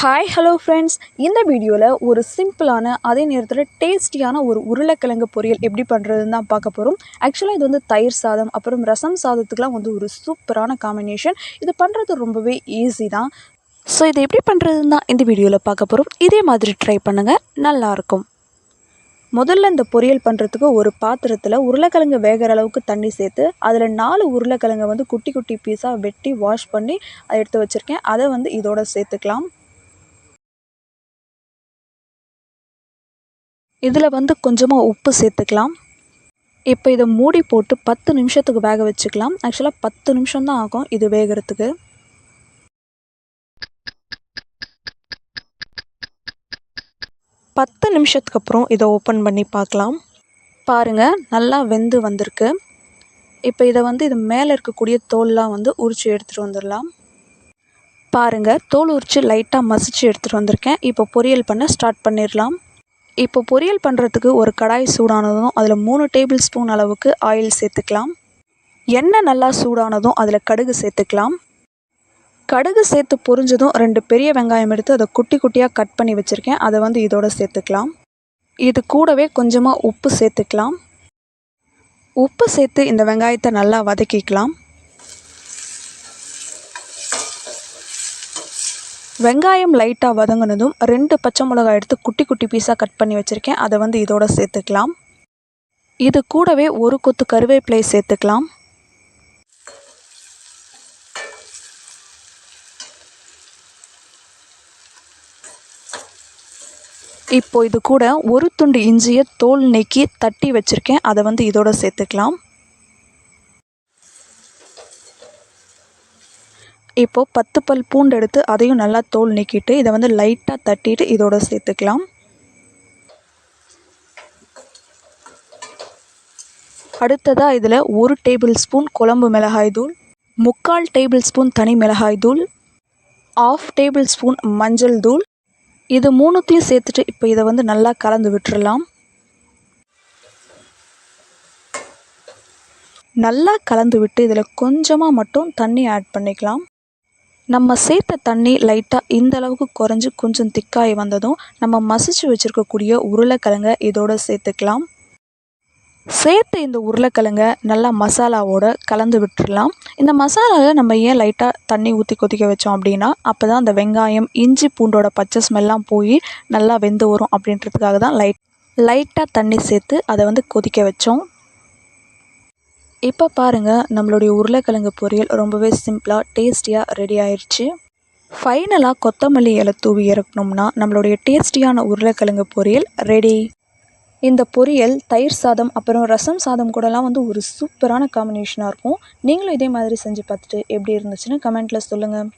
Hi hello friends இந்த வீடியோவில் ஒரு சிம்பிளான அதே நேரத்தில் டேஸ்டியான ஒரு உருளைக்கிழங்கு பொரியல் எப்படி பண்ணுறதுன்னு தான் பார்க்க போகிறோம் ஆக்சுவலாக இது வந்து தயிர் சாதம் அப்புறம் ரசம் சாதத்துக்குலாம் வந்து ஒரு சூப்பரான காம்பினேஷன் இது பண்ணுறது ரொம்பவே ஈஸி தான். ஸோ இது எப்படி பண்ணுறதுன்னு தான் இந்த வீடியோவில் பார்க்க போகிறோம் இதே மாதிரி ட்ரை பண்ணுங்கள் நல்லாயிருக்கும் முதல்ல இந்த பொரியல் பண்ணுறதுக்கு ஒரு பாத்திரத்தில் உருளைக்கிழங்கு வேகிற அளவுக்கு தண்ணி சேர்த்து அதில் நாலு உருளைக்கிழங்கை வந்து குட்டி குட்டி பீஸாக வெட்டி வாஷ் பண்ணி அதை எடுத்து வச்சுருக்கேன். அதை வந்து இதோட சேர்த்துக்கலாம். இதில் வந்து கொஞ்சமாக உப்பு சேர்த்துக்கலாம். இப்போ இதை மூடி போட்டு பத்து நிமிஷத்துக்கு வேக வச்சுக்கலாம். ஆக்சுவலாக பத்து நிமிஷம் தான் ஆகும் இது வேகிறதுக்கு. பத்து நிமிஷத்துக்கு அப்புறம் இதை ஓப்பன் பண்ணி பார்க்கலாம். பாருங்கள் நல்லா வெந்து வந்திருக்கு. இப்போ இதை வந்து இது மேலே இருக்கக்கூடிய தோல்லாம் வந்து உரித்து எடுத்துகிட்டு வந்துடலாம். பாருங்கள் தோல் உரித்து லைட்டாக மசிச்சு எடுத்துகிட்டு வந்திருக்கேன். இப்போ பொரியல் பண்ண ஸ்டார்ட் பண்ணிடலாம். இப்போ பொரியல் பண்ணுறதுக்கு ஒரு கடாய் சூடானதும் அதில் மூணு டேபிள் ஸ்பூன் அளவுக்கு ஆயில் சேர்த்துக்கலாம். எண்ணெய் நல்லா சூடானதும் அதில் கடுகு சேர்த்துக்கலாம். கடுகு சேர்த்து பொரிஞ்சதும் ரெண்டு பெரிய வெங்காயம் எடுத்து அதை குட்டி குட்டியாக கட் பண்ணி வச்சுருக்கேன். அதை வந்து இதோட சேர்த்துக்கலாம். இது கூடவே கொஞ்சமாக உப்பு சேர்த்துக்கலாம். உப்பு சேர்த்து இந்த வெங்காயத்தை நல்லா வதக்கிக்கலாம். வெங்காயம் லைட்டாக வதங்கினதும் ரெண்டு பச்சை மிளகாய் எடுத்து குட்டி குட்டி பீஸாக கட் பண்ணி வச்சுருக்கேன். அதை வந்து இதோட சேர்த்துக்கலாம். இது கூடவே ஒரு கொத்து கருவேப்பிலை சேர்த்துக்கலாம். இப்போ இது கூட ஒரு துண்டு இஞ்சியை தோல் நீக்கி தட்டி வச்சுருக்கேன். அதை வந்து இதோட சேர்த்துக்கலாம். இப்போது பத்து பல் பூண்டு எடுத்து அதையும் நல்லா தோல் நீக்கிட்டு இதை வந்து லைட்டாக தட்டிட்டு இதோட சேர்த்துக்கலாம். அடுத்ததாக இதில் ஒரு டேபிள் ஸ்பூன் குழம்பு மிளகாய் தூள் முக்கால் டேபிள் ஸ்பூன் தனி மிளகாய் தூள் ஆஃப் டேபிள் ஸ்பூன் மஞ்சள் தூள். இது மூணுத்தையும் சேர்த்துட்டு இப்போ இதை வந்து நல்லா கலந்து விட்டுறலாம். நல்லா கலந்து விட்டு இதில் கொஞ்சமாக மட்டும் தண்ணி ஆட் பண்ணிக்கலாம். நம்ம சேர்த்த தண்ணி லைட்டாக இந்த அளவுக்கு குறைஞ்சி கொஞ்சம் திக்காகி வந்ததும் நம்ம மசிச்சு வச்சுருக்கக்கூடிய உருளைக்கிழங்க இதோடு சேர்த்துக்கலாம். சேர்த்து இந்த உருளைக்கிழங்க நல்லா மசாலாவோட கலந்து விட்டுடலாம். இந்த மசாலாவில் நம்ம ஏன் லைட்டாக தண்ணி ஊற்றி கொதிக்க வச்சோம் அப்படின்னா அப்போ தான் அந்த வெங்காயம் இஞ்சி பூண்டோட பச்சை ஸ்மெல்லாம் போய் நல்லா வெந்து வரும் அப்படின்றதுக்காக தான் லைட் லைட்டாக தண்ணி சேர்த்து அதை வந்து கொதிக்க வச்சோம். இப்போ பாருங்கள் நம்மளுடைய உருளைக்கிழங்கு பொரியல் ரொம்பவே சிம்பிளாக டேஸ்டியாக ரெடி ஆயிடுச்சு ஃபைனலாக கொத்தமல்லி இலை தூவி இறக்கணும்னா நம்மளுடைய டேஸ்டியான உருளைக்கிழங்கு பொரியல் ரெடி இந்த பொரியல் தயிர் சாதம் அப்புறம் ரசம் சாதம் கூடலாம் வந்து ஒரு சூப்பரான காம்பினேஷனாக இருக்கும். நீங்களும் இதே மாதிரி செஞ்சு பார்த்துட்டு எப்படி இருந்துச்சுன்னு கமெண்ட்டில் சொல்லுங்கள்